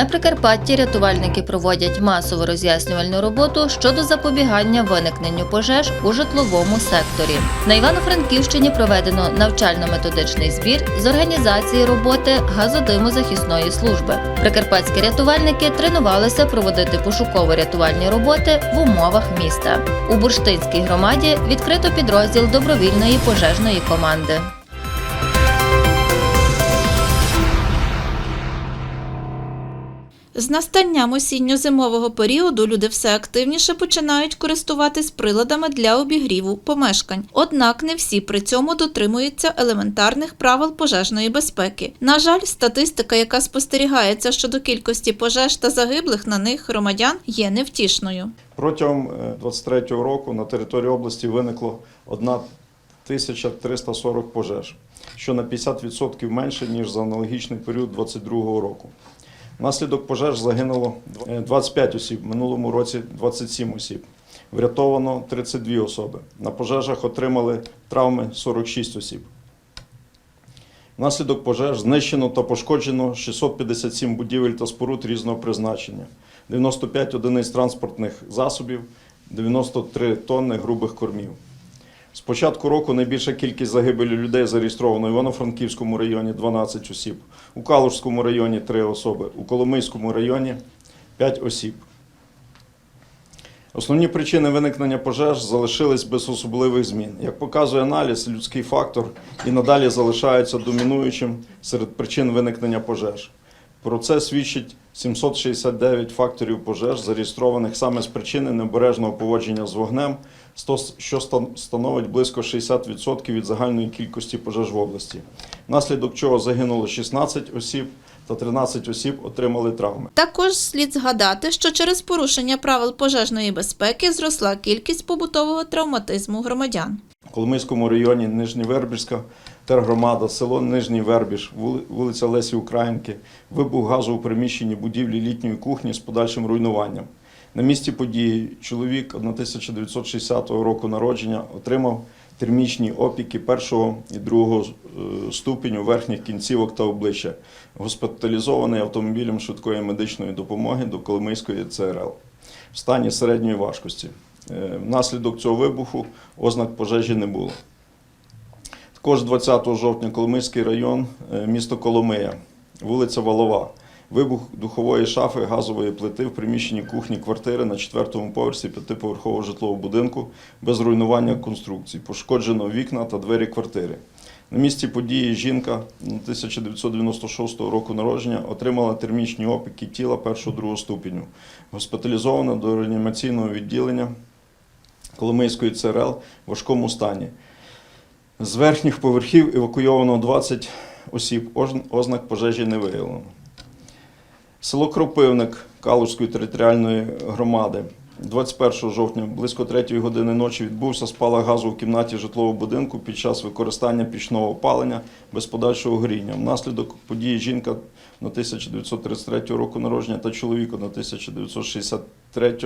На Прикарпатті рятувальники проводять масову роз'яснювальну роботу щодо запобігання виникненню пожеж у житловому секторі. На Івано-Франківщині проведено навчально-методичний збір з організації роботи газодимозахисної служби. Прикарпатські рятувальники тренувалися проводити пошуково-рятувальні роботи в умовах міста. У Бурштинській громаді відкрито підрозділ добровільної пожежної команди. З настанням осінньо-зимового періоду люди все активніше починають користуватись приладами для обігріву помешкань. Однак не всі при цьому дотримуються елементарних правил пожежної безпеки. На жаль, статистика, яка спостерігається щодо кількості пожеж та загиблих на них громадян, є невтішною. Протягом 2023 року на території області виникло 1340 пожеж, що на 50% менше, ніж за аналогічний період 2022 року. Внаслідок пожеж загинуло е, 25 осіб, в минулому році 27 осіб. Врятовано 32 особи. На пожежах отримали травми 46 осіб. Внаслідок пожеж знищено та пошкоджено 657 будівель та споруд різного призначення, 95 одиниць транспортних засобів, 93 тонни грубих кормів. З початку року найбільша кількість загибелі людей зареєстровано в Івано-Франківському районі 12 осіб, у Калужському районі 3 особи, у Коломийському районі 5 осіб. Основні причини виникнення пожеж залишились без особливих змін. Як показує аналіз, людський фактор і надалі залишається домінуючим серед причин виникнення пожеж. Про це свідчить 769 факторів пожеж, зареєстрованих саме з причини необережного поводження з вогнем, що стан- становить близько 60% від загальної кількості пожеж в області, внаслідок чого загинуло 16 осіб та 13 осіб отримали травми. Також слід згадати, що через порушення правил пожежної безпеки зросла кількість побутового травматизму громадян. В Коломийському районі Нижньовербіжська тергромада, село Нижній Вербіж, вулиця Лесі Українки, вибух газу у приміщенні будівлі літньої кухні з подальшим руйнуванням. На місці події чоловік 1960 року народження отримав термічні опіки першого і другого е, ступеню верхніх кінцівок та обличчя, госпіталізований автомобілем швидкої медичної допомоги до Коломийської ЦРЛ в стані середньої важкості. Е, Внаслідок цього вибуху ознак пожежі не було. Також 20 жовтня Коломийський район, е, місто Коломия, вулиця Валова. Вибух духової шафи газової плити в приміщенні кухні квартири на четвертому поверсі п'ятиповерхового житлового будинку без руйнування конструкцій. Пошкоджено вікна та двері квартири. На місці події жінка 1996 року народження отримала термічні опіки тіла першого-другого ступеню. Госпіталізована до реанімаційного відділення Коломийської ЦРЛ в важкому стані. З верхніх поверхів евакуйовано 20 осіб, ознак пожежі не виявлено. Село Кропивник Калужської територіальної громади. 21 жовтня близько 3 години ночі відбувся спалах газу в кімнаті житлового будинку під час використання пічного опалення без подальшого горіння. Внаслідок події жінка на 1933 року народження та чоловіка на 1963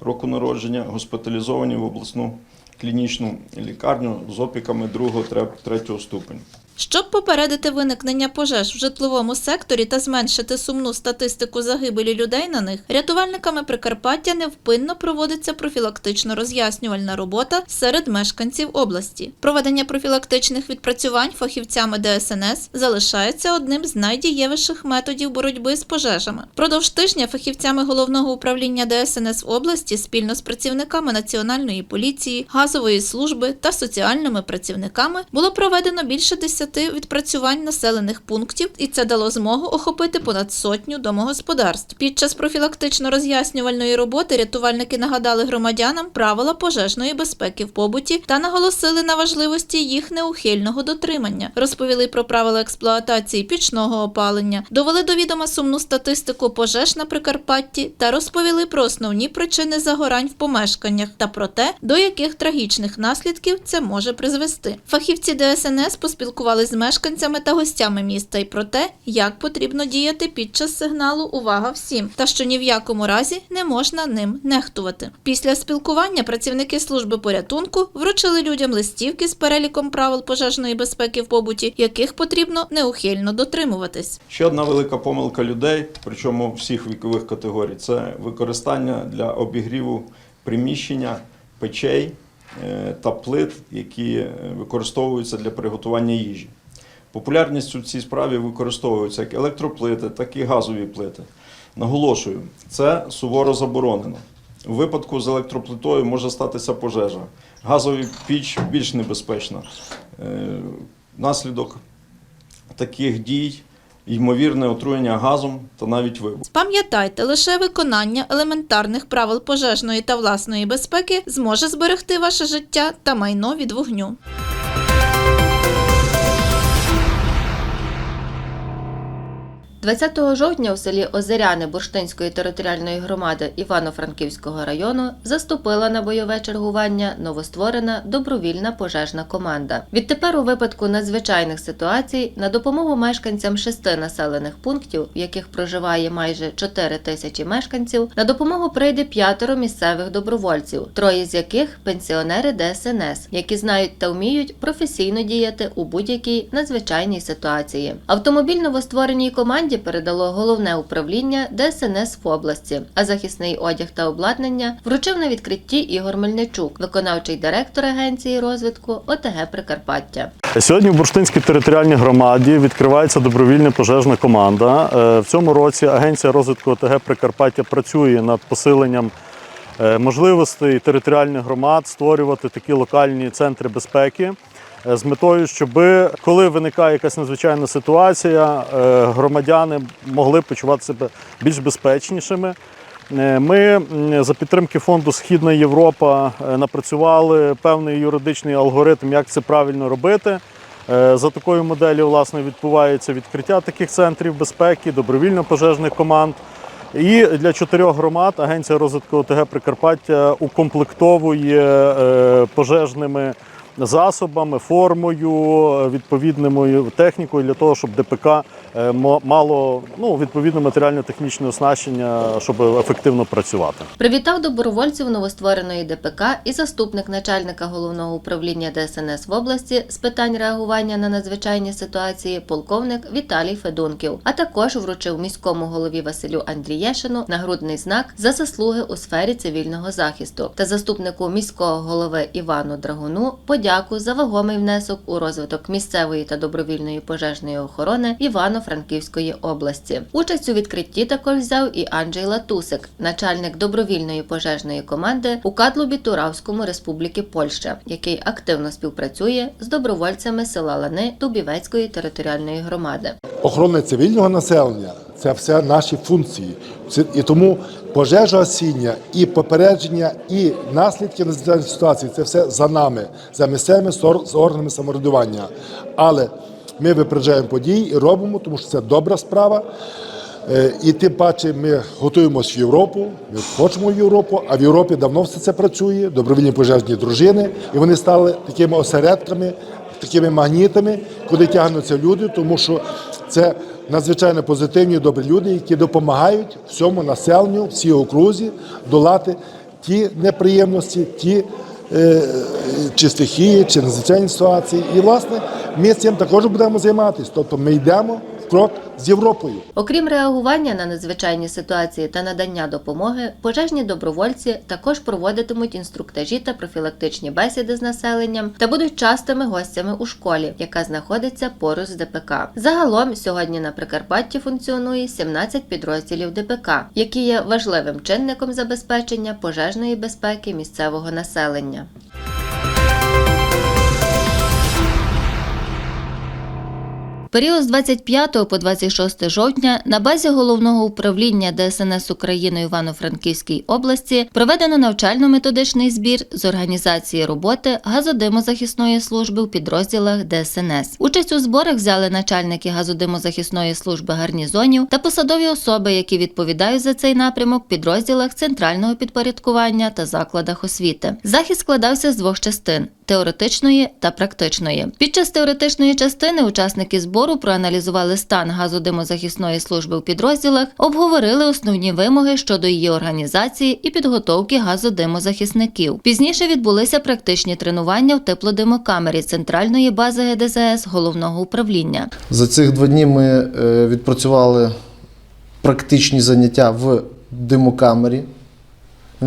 року народження госпіталізовані в обласну клінічну лікарню з опіками 2-3 ступеню. Щоб попередити виникнення пожеж в житловому секторі та зменшити сумну статистику загибелі людей на них, рятувальниками Прикарпаття невпинно проводиться профілактично роз'яснювальна робота серед мешканців області. Проведення профілактичних відпрацювань фахівцями ДСНС залишається одним з найдієвіших методів боротьби з пожежами. Продовж тижня фахівцями головного управління ДСНС в області спільно з працівниками національної поліції, газової служби та соціальними працівниками було проведено більше 10 відпрацювань населених пунктів, і це дало змогу охопити понад сотню домогосподарств. Під час профілактично-роз'яснювальної роботи рятувальники нагадали громадянам правила пожежної безпеки в побуті та наголосили на важливості їх неухильного дотримання. Розповіли про правила експлуатації пічного опалення, довели до відома сумну статистику пожеж на Прикарпатті та розповіли про основні причини загорань в помешканнях та про те, до яких трагічних наслідків це може призвести. Фахівці ДСНС поспілкувалися поспілкувались з мешканцями та гостями міста і про те, як потрібно діяти під час сигналу Увага всім! та що ні в якому разі не можна ним нехтувати. Після спілкування працівники служби порятунку вручили людям листівки з переліком правил пожежної безпеки в побуті, яких потрібно неухильно дотримуватись. Ще одна велика помилка людей, причому всіх вікових категорій, це використання для обігріву приміщення печей та плит, які е, використовуються для приготування їжі. Популярністю в цій справі використовуються як електроплити, так і газові плити. Наголошую, це суворо заборонено. У випадку з електроплитою може статися пожежа. Газові піч більш небезпечна. Е, Наслідок таких дій ймовірне отруєння газом та навіть вибух. Пам'ятайте, лише виконання елементарних правил пожежної та власної безпеки зможе зберегти ваше життя та майно від вогню. – 20 жовтня у селі Озеряни Бурштинської територіальної громади Івано-Франківського району заступила на бойове чергування новостворена добровільна пожежна команда. Відтепер у випадку надзвичайних ситуацій на допомогу мешканцям шести населених пунктів, в яких проживає майже 4 тисячі мешканців, на допомогу прийде п'ятеро місцевих добровольців, троє з яких пенсіонери ДСНС, які знають та вміють професійно діяти у будь-якій надзвичайній ситуації. Автомобіль новоствореній команді передало головне управління ДСНС в області, а захисний одяг та обладнання вручив на відкритті Ігор Мельничук, виконавчий директор агенції розвитку ОТГ Прикарпаття. Сьогодні в Бурштинській територіальній громаді відкривається добровільна пожежна команда. Е, В цьому році Агенція розвитку ОТГ Прикарпаття працює над посиленням е, можливостей територіальних громад створювати такі локальні центри безпеки з метою, щоб коли виникає якась надзвичайна ситуація, е, громадяни могли почувати себе більш безпечнішими. Е, Ми за підтримки фонду Східна Європа е, напрацювали певний юридичний алгоритм, як це правильно робити. Е, За такою моделлю власне відбувається відкриття таких центрів безпеки, добровільно-пожежних команд. І для чотирьох громад Агенція розвитку ОТГ Прикарпаття укомплектовує е, пожежними засобами, формою, відповідною технікою для того, щоб ДПК е, мало ну, відповідне матеріально-технічне оснащення, щоб ефективно працювати. Привітав добровольців новоствореної ДПК і заступник начальника головного управління ДСНС в області з питань реагування на надзвичайні ситуації полковник Віталій Федунків, а також вручив міському голові Василю Андрієшину нагрудний знак за заслуги у сфері цивільного захисту та заступнику міського голови Івану Драгуну подяку за вагомий внесок у розвиток місцевої та добровільної пожежної охорони Івано-Франківської області. Участь у відкритті також взяв і Анджей Латусик, начальник добровільної пожежної команди у Катлубі Туравському Республіки Польща, який активно співпрацює з добровольцями села Лани Дубівецької територіальної громади. охорони цивільного населення це все наші функції. І тому пожежа осіння, і попередження, і наслідки надзвичайної ситуації це все за нами, за місцевими з органами самоврядування. Але ми випереджаємо події і робимо, тому що це добра справа. Е, І тим паче ми готуємося в Європу, ми хочемо в Європу, а в Європі давно все це працює, добровільні пожежні дружини, і вони стали такими осередками, такими магнітами, куди тягнуться люди, тому що це надзвичайно позитивні, добрі люди, які допомагають всьому населенню, всій окрузі долати ті неприємності, ті е, чи стихії, чи надзвичайні ситуації. І власне ми цим також будемо займатися. Тобто ми йдемо крок з Європою. Окрім реагування на надзвичайні ситуації та надання допомоги, пожежні добровольці також проводитимуть інструктажі та профілактичні бесіди з населенням та будуть частими гостями у школі, яка знаходиться поруч з ДПК. Загалом сьогодні на Прикарпатті функціонує 17 підрозділів ДПК, які є важливим чинником забезпечення пожежної безпеки місцевого населення. Період з 25 по 26 жовтня на базі головного управління ДСНС України Івано-Франківській області проведено навчально-методичний збір з організації роботи газодимозахисної служби в підрозділах ДСНС. Участь у зборах взяли начальники газодимозахисної служби гарнізонів та посадові особи, які відповідають за цей напрямок в підрозділах центрального підпорядкування та закладах освіти. Захід складався з двох частин. Теоретичної та практичної. Під час теоретичної частини учасники збору проаналізували стан газодимозахисної служби у підрозділах, обговорили основні вимоги щодо її організації і підготовки газодимозахисників. Пізніше відбулися практичні тренування в теплодимокамері центральної бази ГДЗС головного управління. За цих два дні ми е, відпрацювали практичні заняття в димокамері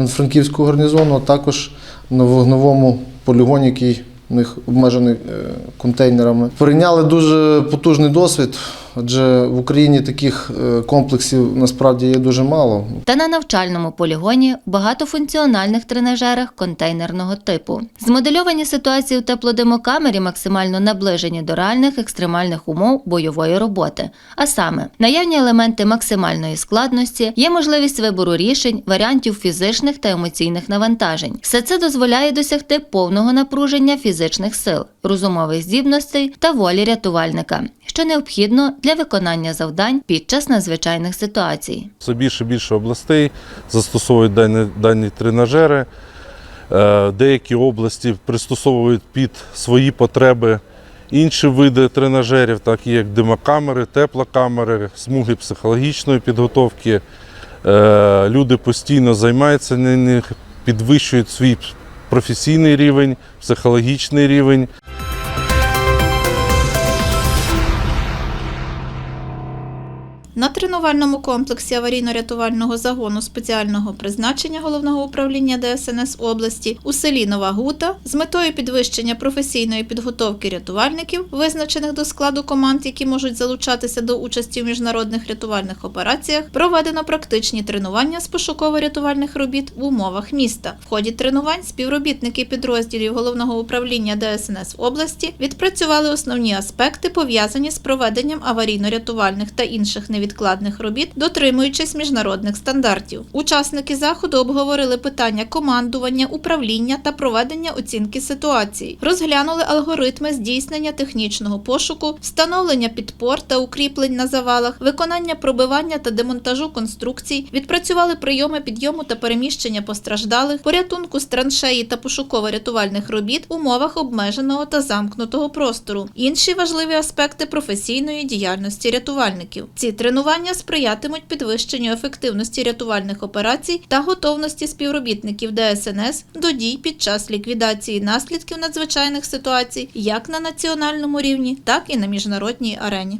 Франківського гарнізону, а також на вогневому полігоні, який у них обмежений е, контейнерами. Прийняли дуже потужний досвід, адже в Україні таких е, комплексів насправді є дуже мало. та на навчальному полігоні багатофункціональних тренажерах контейнерного типу. Змодельовані ситуації у теплодимокамері максимально наближені до реальних екстремальних умов бойової роботи. А саме, наявні елементи максимальної складності, є можливість вибору рішень, варіантів фізичних та емоційних навантажень. Все це дозволяє досягти повного напруження фізичних сил, розумових здібностей та волі рятувальника, що необхідно для виконання завдань під час надзвичайних ситуацій. Все більше більше областей застосовують дані, дані тренажери. Е, Деякі області пристосовують під свої потреби інші види тренажерів, такі як димокамери, теплокамери, смуги психологічної підготовки. Е, Люди постійно займаються на них, підвищують свій професійний рівень, психологічний рівень. На тренувальному комплексі аварійно-рятувального загону спеціального призначення головного управління ДСНС області у селі Нова Гута з метою підвищення професійної підготовки рятувальників, визначених до складу команд, які можуть залучатися до участі в міжнародних рятувальних операціях, проведено практичні тренування з пошуково-рятувальних робіт в умовах міста. В ході тренувань співробітники підрозділів головного управління ДСНС області відпрацювали основні аспекти, пов'язані з проведенням аварійно-рятувальних та інших невідкладних робіт, дотримуючись міжнародних стандартів. Учасники заходу обговорили питання командування, управління та проведення оцінки ситуації, розглянули алгоритми здійснення технічного пошуку, встановлення підпор та укріплень на завалах, виконання пробивання та демонтажу конструкцій, відпрацювали прийоми підйому та переміщення постраждалих, порятунку з траншеї та пошуково-рятувальних робіт в умовах обмеженого та замкнутого простору. Інші важливі аспекти професійної діяльності рятувальників. Ці тренування сприятимуть підвищенню ефективності рятувальних операцій та готовності співробітників ДСНС до дій під час ліквідації наслідків надзвичайних ситуацій як на національному рівні, так і на міжнародній арені.